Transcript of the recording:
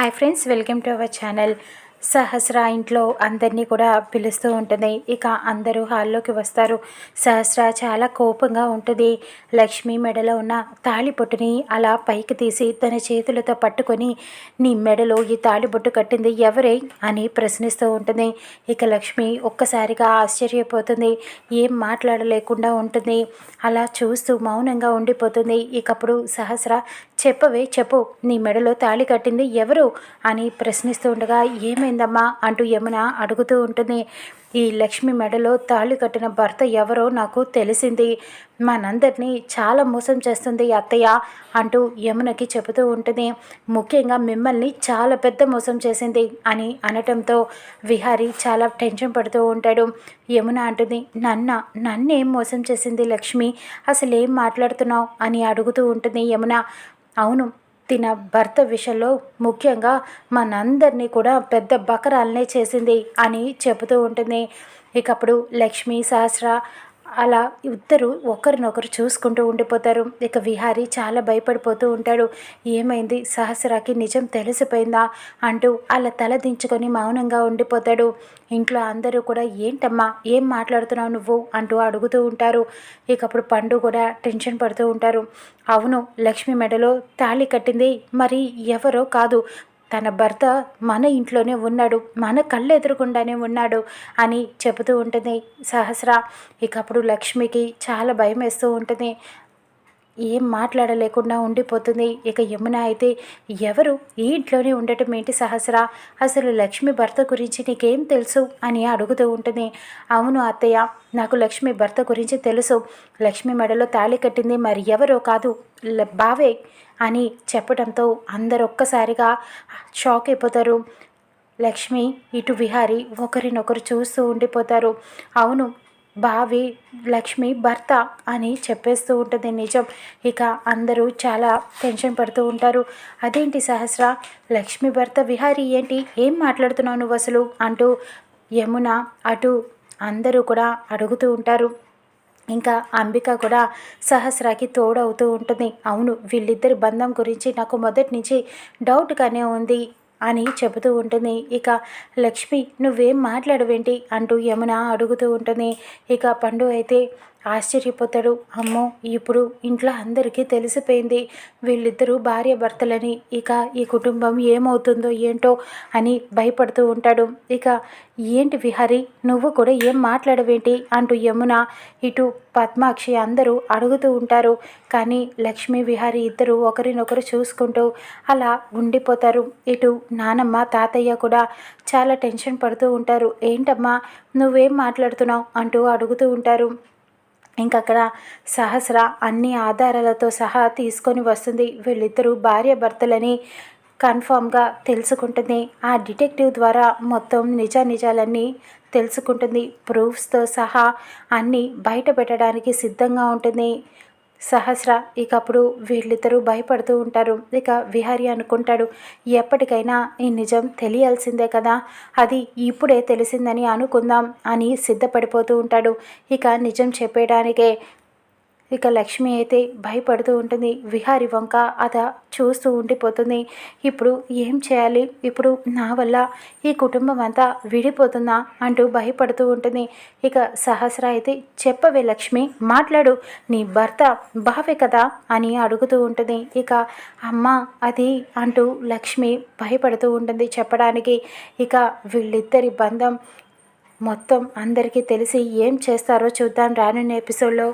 Hi friends welcome to our channel Sahasra ఇంట్లో అందరినీ కూడా పిలుస్తూ ఉంటుంది. ఇక అందరూ హాల్లోకి వస్తారు. సహస్ర చాలా కోపంగా ఉంటుంది. లక్ష్మి మెడలో ఉన్న తాళిబొట్టుని అలా పైకి తీసి తన చేతులతో పట్టుకొని నీ మెడలో ఈ తాళిబొట్టు కట్టింది ఎవరే? అని ప్రశ్నిస్తూ ఉంటుంది. ఇక లక్ష్మి ఒక్కసారిగా ఆశ్చర్యపోతుంది. ఏం మాట్లాడలేకుండా ఉంటుంది. అలా చూస్తూ మౌనంగా ఉండిపోతుంది. ఇకప్పుడు సహస్ర చెప్పవే చెప్పు. నీ మెడలో తాళి కట్టింది ఎవరు? అని ప్రశ్నిస్తూ ఉండగా ఏమైందమ్మా? అంటూ యమున అడుగుతూ ఉంటుంది. ఈ లక్ష్మి మెడలో తాళి కట్టిన భర్త ఎవరో నాకు తెలిసింది. మనందరినీ చాలా మోసం చేస్తుంది అత్తయ్య అంటూ యమునకి చెబుతూ ఉంటుంది. ముఖ్యంగా మిమ్మల్ని చాలా పెద్ద మోసం చేసింది అని అనటంతో విహారి చాలా టెన్షన్ పడుతూ ఉంటాడు. యమున అంటుంది నన్న నన్నేం మోసం చేసింది లక్ష్మి. అసలు ఏం మాట్లాడుతున్నావు? అని అడుగుతూ ఉంటుంది యమున. అవును తిన భర్త విషయంలో ముఖ్యంగా మనందరినీ కూడా పెద్ద బకరాలనే చేసింది అని చెబుతూ ఉంటుంది. ఇకప్పుడు లక్ష్మీ సహస్ర అలా ఇద్దరు ఒకరినొకరు చూసుకుంటూ ఉండిపోతారు. ఇక విహారీ చాలా భయపడిపోతూ ఉంటాడు. ఏమైంది? సహస్రాకి నిజం తెలిసిపోయిందా? అంటూ అలా తల దించుకొని మౌనంగా ఉండిపోతాడు. ఇంట్లో అందరూ కూడా ఏంటమ్మా? ఏం మాట్లాడుతున్నావు నువ్వు? అంటూ అడుగుతూ ఉంటారు. ఇకప్పుడు పండు కూడా టెన్షన్ పడుతూ ఉంటారు. అవును లక్ష్మి మెడలో తాళి కట్టింది. మరి ఎవరో కాదు. తన భర్త మన ఇంట్లోనే ఉన్నాడు మన కళ్ళు ఎదురుకుండానే ఉన్నాడు అని చెబుతూ ఉంటుంది సహస్ర. ఇకప్పుడు లక్ష్మికి చాలా భయం వేస్తూ ఉంటుంది. ఏం మాట్లాడలేకుండా ఉండిపోతుంది. ఇక యమున అయితే ఎవరు? ఈ ఇంట్లోనే ఉండటం ఏంటి సహస్ర? అసలు లక్ష్మి భర్త గురించి నీకేం తెలుసు? అని అడుగుతూ ఉంటుంది. అవును అత్తయ్య నాకు లక్ష్మి భర్త గురించి తెలుసు. లక్ష్మి మెడలో తాళి కట్టింది మరి ఎవరో కాదు. బావే అని చెప్పడంతో అందరు ఒక్కసారిగా షాక్ అయిపోతారు. లక్ష్మి ఇటు విహారి ఒకరినొకరు చూస్తూ ఉండిపోతారు. అవును బావి లక్ష్మి భర్త అని చెప్పేస్తూ ఉంటుంది నిజం. ఇక అందరూ చాలా టెన్షన్ పడుతూ ఉంటారు. అదేంటి సహస్ర? లక్ష్మి భర్త విహారీ ఏంటి? ఏం మాట్లాడుతున్నావు నువ్వు అసలు? అంటూ యమున అటు అందరూ కూడా అడుగుతూ ఉంటారు. ఇంకా అంబిక కూడా సహస్రాకి తోడవుతూ ఉంటుంది. అవును వీళ్ళిద్దరి బంధం గురించి నాకు మొదటి నుంచి డౌట్గానే ఉంది. అని చెబుతూ ఉంటుంది. ఇక లక్ష్మి నువ్వేం మాట్లాడవేంటి? అంటూ యమున అడుగుతూ ఉంటుంది. ఇక పండు అయితే ఆశ్చర్యపోతాడు. అమ్మో ఇప్పుడు ఇంట్లో అందరికీ తెలిసిపోయింది. వీళ్ళిద్దరూ భార్య భర్తలని ఇక ఈ కుటుంబం ఏమవుతుందో ఏంటో అని భయపడుతూ ఉంటాడు. ఇక ఏంటి విహారి నువ్వు కూడా ఏం మాట్లాడవేంటి అంటూ యమున ఇటు పద్మాక్షి అందరూ అడుగుతూ ఉంటారు. కానీ లక్ష్మీ విహారి ఇద్దరు ఒకరినొకరు చూసుకుంటూ అలా ఉండిపోతారు. ఇటు నానమ్మ తాతయ్య కూడా చాలా టెన్షన్ పడుతూ ఉంటారు. ఏంటమ్మా నువ్వేం మాట్లాడుతున్నావు? అంటూ అడుగుతూ ఉంటారు. ఇంకక్కడ సహస్ర అన్ని ఆధారాలతో సహా తీసుకొని వస్తుంది. వీళ్ళిద్దరూ భార్య భర్తలని కన్ఫామ్గా తెలుసుకుంటుంది. ఆ డిటెక్టివ్ ద్వారా మొత్తం నిజ నిజాలన్నీ తెలుసుకుంటుంది ప్రూఫ్స్తో సహా అన్నీ బయట పెట్టడానికి సిద్ధంగా ఉంటుంది. సహస్ర ఇక అప్పుడు వీళ్ళిద్దరూ భయపడుతూ ఉంటారు. ఇక విహారి అనుకుంటాడు ఎప్పటికైనా ఈ నిజం తెలియాల్సిందే కదా? అది ఇప్పుడే తెలిసిందని అనుకుందాం అని సిద్ధపడిపోతూ ఉంటాడు. ఇక నిజం చెప్పేయడానికే ఇక లక్ష్మి అయితే భయపడుతూ ఉంటుంది. విహారి వంక అత చూస్తూ ఉండిపోతుంది. ఇప్పుడు ఏం చేయాలి? ఇప్పుడు నా వల్ల ఈ కుటుంబం అంతా విడిపోతుందా? అంటూ భయపడుతూ ఉంటుంది. ఇక సహస్ర అయితే చెప్పవే లక్ష్మి మాట్లాడు. నీ భర్త బావే కదా? అని అడుగుతూ ఉంటుంది. ఇక అమ్మ అది అంటూ లక్ష్మి భయపడుతూ ఉంటుంది చెప్పడానికి. ఇక వీళ్ళిద్దరి బంధం మొత్తం అందరికీ తెలిసి ఏం చేస్తారో చూద్దాం రానున్న ఎపిసోడ్లో.